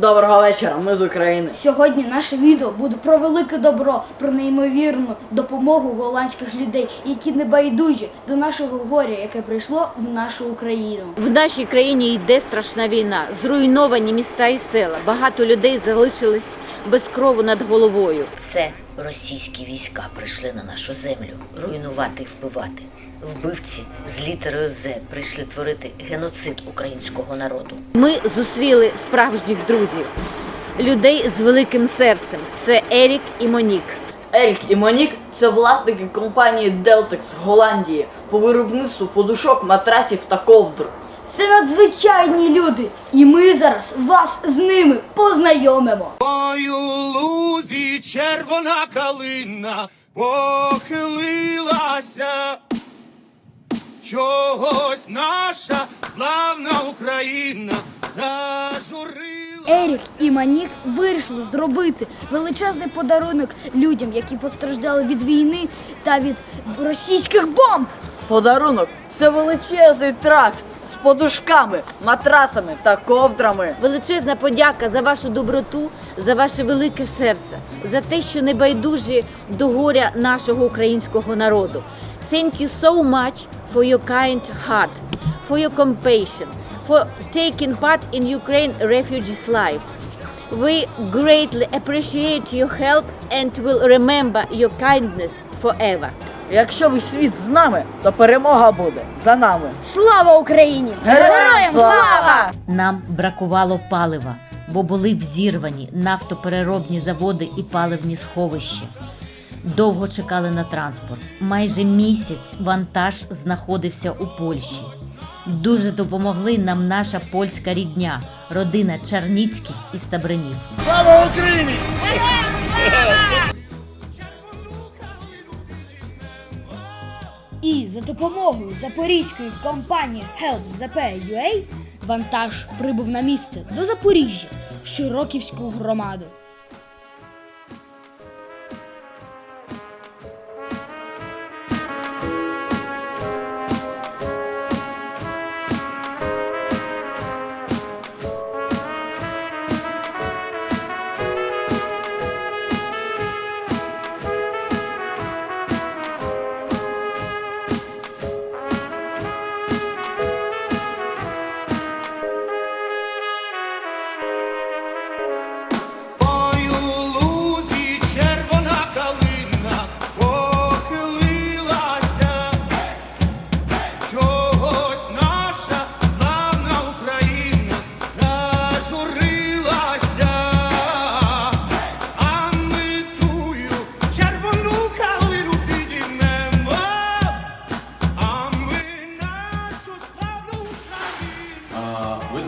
Доброго вечора, ми з України. Сьогодні наше відео буде про велике добро, про неймовірну допомогу голландських людей, які не байдужі до нашого горя, яке прийшло в нашу Україну. В нашій країні йде страшна війна. Зруйновані міста і села. Багато людей залишились без крову над головою. Це російські війська прийшли на нашу землю руйнувати і вбивати. Вбивці з літерою З прийшли творити геноцид українського народу. Ми зустріли справжніх друзів, людей з великим серцем. Це Ерік і Монік. Ерік і Монік це власники компанії з Голландії по виробництву подушок, матрасів та ковдр. Це надзвичайні люди, і ми зараз вас з ними познайомимо. Ой, у лузі червона калина похилилася. Чогось наша славна Україна зажурила. Ерік і Манік вирішили зробити величезний подарунок людям, які постраждали від війни та від російських бомб. Подарунок це величезний трак з подушками, матрасами та ковдрами. Величезна подяка за вашу доброту, за ваше велике серце, за те, що не байдужі до горя нашого українського народу. Thank you so much for your kind heart, for your compassion, for taking part in Ukraine refugees' life. We greatly appreciate your help and will remember your kindness forever. Якщо ви світ з нами, то перемога буде за нами. Слава Україні! Героям слава! Нам бракувало палива, бо були взірвані нафтопереробні заводи і паливні сховища. Довго чекали на транспорт. Майже місяць вантаж знаходився у Польщі. Дуже допомогли нам наша польська рідня, родина Чарніцьких із Табранів. І за допомогою запорізької компанії HelpZP.UA вантаж прибув на місце до Запоріжжя в Широківську громаду.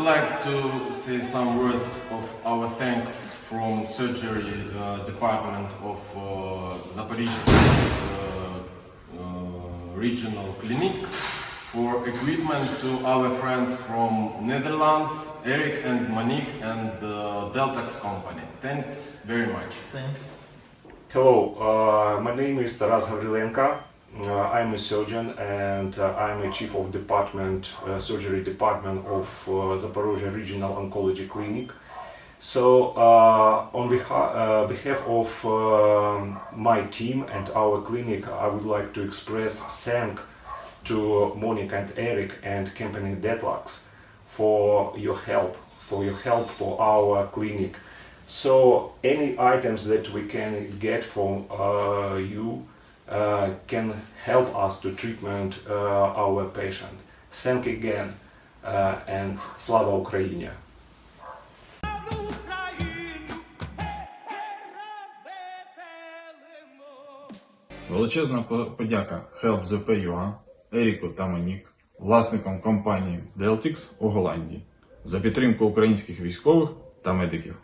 We'd like to say some words of our thanks from surgery uh, department of uh, Zaporizhzhia uh, uh, regional clinic for equipment to our friends from Netherlands, Eric and Monique and uh, Deltax company. Thanks very much. Thanks. Hello, uh, my name is Taras Gavrilenko. Uh, I'm a surgeon and uh, I'm a chief of department, uh, surgery department of uh, Zaporozhye Regional Oncology Clinic. So, uh, on beha- uh, behalf of my team and our clinic, I would like to express thank to Monica and Eric and company Detlux for your help, for your help for our clinic. So any items that we can get from you can help us to treatment uh, our patient. Thank again uh, and Slava Ukraini! Величезна по- подяка Help ZP.UA, Еріку та Монік, власникам компанії Deltix у Голландії за підтримку українських військових та медиків.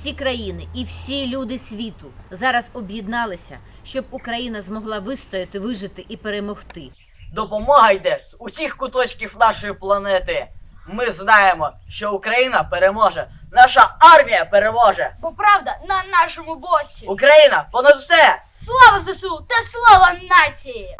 Всі країни і всі люди світу зараз об'єдналися, щоб Україна змогла вистояти, вижити і перемогти. Допомога йде з усіх куточків нашої планети. Ми знаємо, що Україна переможе. Наша армія переможе. Бо правда на нашому боці. Україна понад все! Слава ЗСУ та слава нації!